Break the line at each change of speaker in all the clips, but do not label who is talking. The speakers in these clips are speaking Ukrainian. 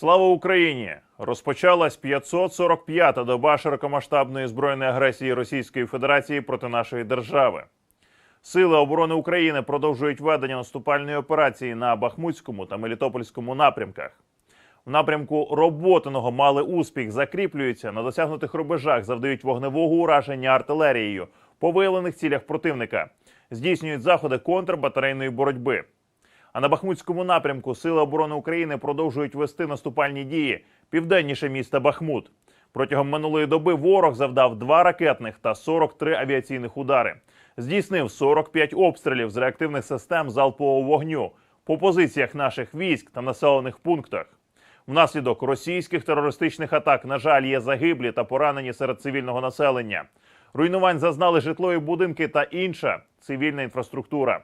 Слава Україні! Розпочалась 545-та доба широкомасштабної збройної агресії Російської Федерації проти нашої держави. Сили оборони України продовжують ведення наступальної операції на Бахмутському та Мелітопольському напрямках. В напрямку роботиного мали успіх, закріплюються на досягнутих рубежах, завдають вогневого ураження артилерією по виявлених цілях противника, здійснюють заходи контрбатарейної боротьби. А на Бахмутському напрямку Сили оборони України продовжують вести наступальні дії південніше міста Бахмут. Протягом минулої доби ворог завдав два ракетних та 43 авіаційних удари. Здійснив 45 обстрілів з реактивних систем залпового вогню по позиціях наших військ та населених пунктах. Внаслідок російських терористичних атак, на жаль, є загиблі та поранені серед цивільного населення. Руйнувань зазнали житлові будинки та інша цивільна інфраструктура.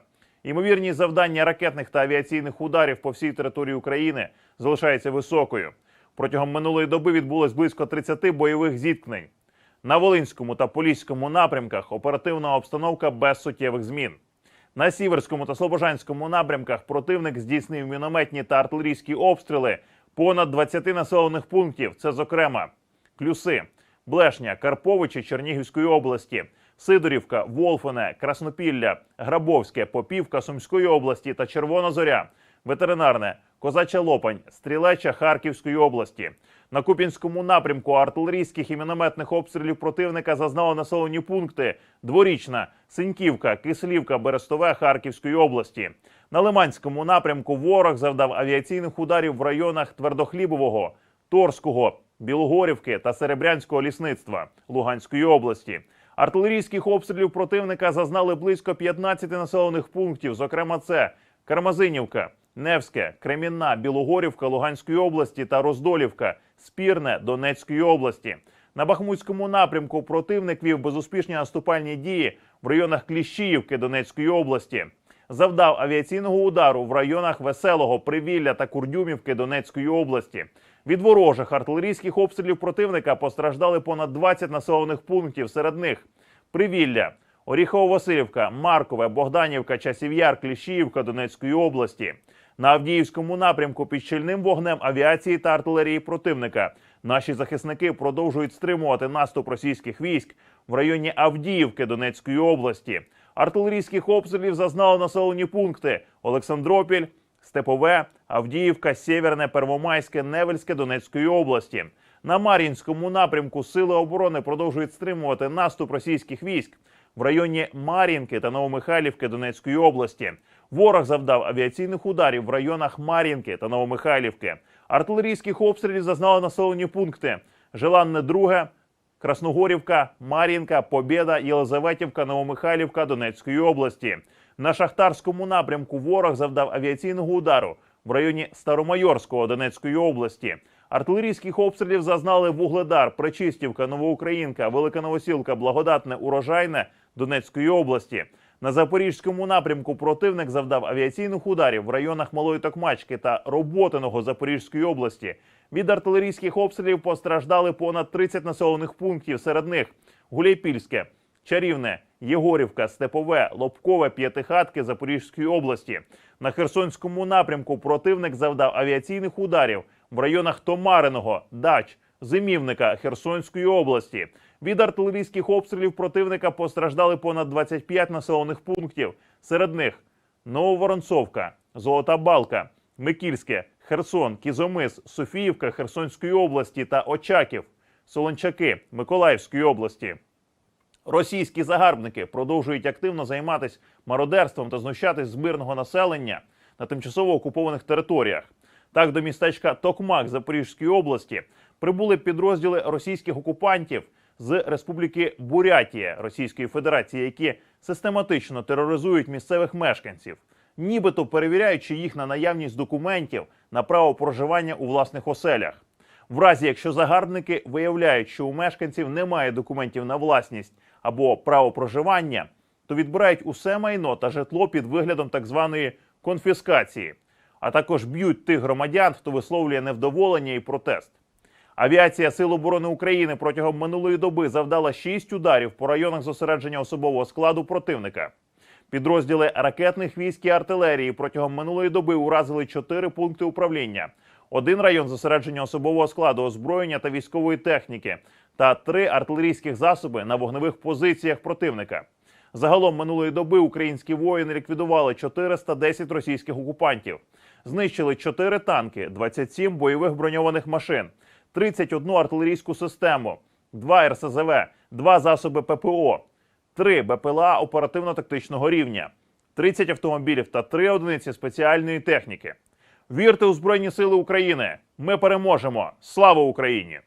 Ймовірність завдання ракетних та авіаційних ударів по всій території України залишається високою. Протягом минулої доби відбулось близько 30 бойових зіткнень. На Волинському та Поліському напрямках оперативна обстановка без суттєвих змін. На Сіверському та Слобожанському напрямках противник здійснив мінометні та артилерійські обстріли понад 20 населених пунктів. Це, зокрема, Клюси, Блешня, Карповичі Чернігівської області, Сидорівка, Волфине, Краснопілля, Грабовське, Попівка Сумської області та Червона Зоря, ветеринарне, Козача Лопань, Стрілеча Харківської області. На Куп'янському напрямку артилерійських і мінометних обстрілів противника зазнали населені пункти Дворічна, Синьківка, Кислівка, Берестове Харківської області. На Лиманському напрямку ворог завдав авіаційних ударів в районах Твердохлібового, Торського, Білогорівки та Серебрянського лісництва Луганської області. Артилерійських обстрілів противника зазнали близько 15 населених пунктів. Зокрема, це Кармазинівка, Невське, Кремінна, Білогорівка Луганської області та Роздолівка, Спірне Донецької області. На Бахмутському напрямку противник вів безуспішні наступальні дії в районах Кліщіївки Донецької області. Завдав авіаційного удару в районах Веселого, Привілля та Курдюмівки Донецької області. Від ворожих артилерійських обстрілів противника постраждали понад 20 населених пунктів. Серед них Привілля, Оріхово-Василівка, Маркове, Богданівка, Часів'яр, Кліщіївка Донецької області. На Авдіївському напрямку під щільним вогнем авіації та артилерії противника наші захисники продовжують стримувати наступ російських військ в районі Авдіївки Донецької області. Артилерійських обстрілів зазнали населені пункти Олександропіль, Степове, Авдіївка, Сєвєрне, Первомайське, Невельське Донецької області. На Мар'їнському напрямку сили оборони продовжують стримувати наступ російських військ в районі Мар'їнки та Новомихайлівки Донецької області. Ворог завдав авіаційних ударів в районах Мар'їнки та Новомихайлівки. Артилерійських обстрілів зазнали населені пункти Желанне Друге, Красногорівка, Мар'їнка, Побєда, Єлизаветівка, Новомихайлівка Донецької області. На шахтарському напрямку ворог завдав авіаційного удару в районі Старомайорського Донецької області. Артилерійських обстрілів зазнали Вугледар, Пречистівка, Новоукраїнка, Велика Новосілка, Благодатне, Урожайне Донецької області. На запорізькому напрямку противник завдав авіаційних ударів в районах Малої Токмачки та Роботиного Запорізької області. Від артилерійських обстрілів постраждали понад 30 населених пунктів. Серед них Гуляйпільське, Чарівне, Єгорівка, Степове, Лобкове, П'ятихатки Запорізької області. На Херсонському напрямку противник завдав авіаційних ударів в районах Томариного, Дач, Зимівника Херсонської області. Від артилерійських обстрілів противника постраждали понад 25 населених пунктів. Серед них Нововоронцовка, Золота Балка, Микільське, Херсон, Кізомис, Софіївка Херсонської області та Очаків, Солончаки Миколаївської області. Російські загарбники продовжують активно займатися мародерством та знущатись з мирного населення на тимчасово окупованих територіях. Так, до містечка Токмак Запорізької області прибули підрозділи російських окупантів з Республіки Бурятія Російської Федерації, які систематично тероризують місцевих мешканців, нібито перевіряючи їх на наявність документів на право проживання у власних оселях. В разі, якщо загарбники виявляють, що у мешканців немає документів на власність або право проживання, то відбирають усе майно та житло під виглядом так званої конфіскації, а також б'ють тих громадян, хто висловлює невдоволення і протест. Авіація Сил оборони України протягом минулої доби завдала 6 ударів по районах зосередження особового складу противника. Підрозділи ракетних військ і артилерії протягом минулої доби уразили 4 пункти управління, один район зосередження особового складу, озброєння та військової техніки та три артилерійських засоби на вогневих позиціях противника. Загалом минулої доби українські воїни ліквідували 410 російських окупантів, знищили 4 танки, 27 бойових броньованих машин, 31 артилерійську систему, 2 РСЗВ, 2 засоби ППО, 3 БПЛА оперативно-тактичного рівня, 30 автомобілів та 3 одиниці спеціальної техніки. Вірте у Збройні Сили України! Ми переможемо! Слава Україні!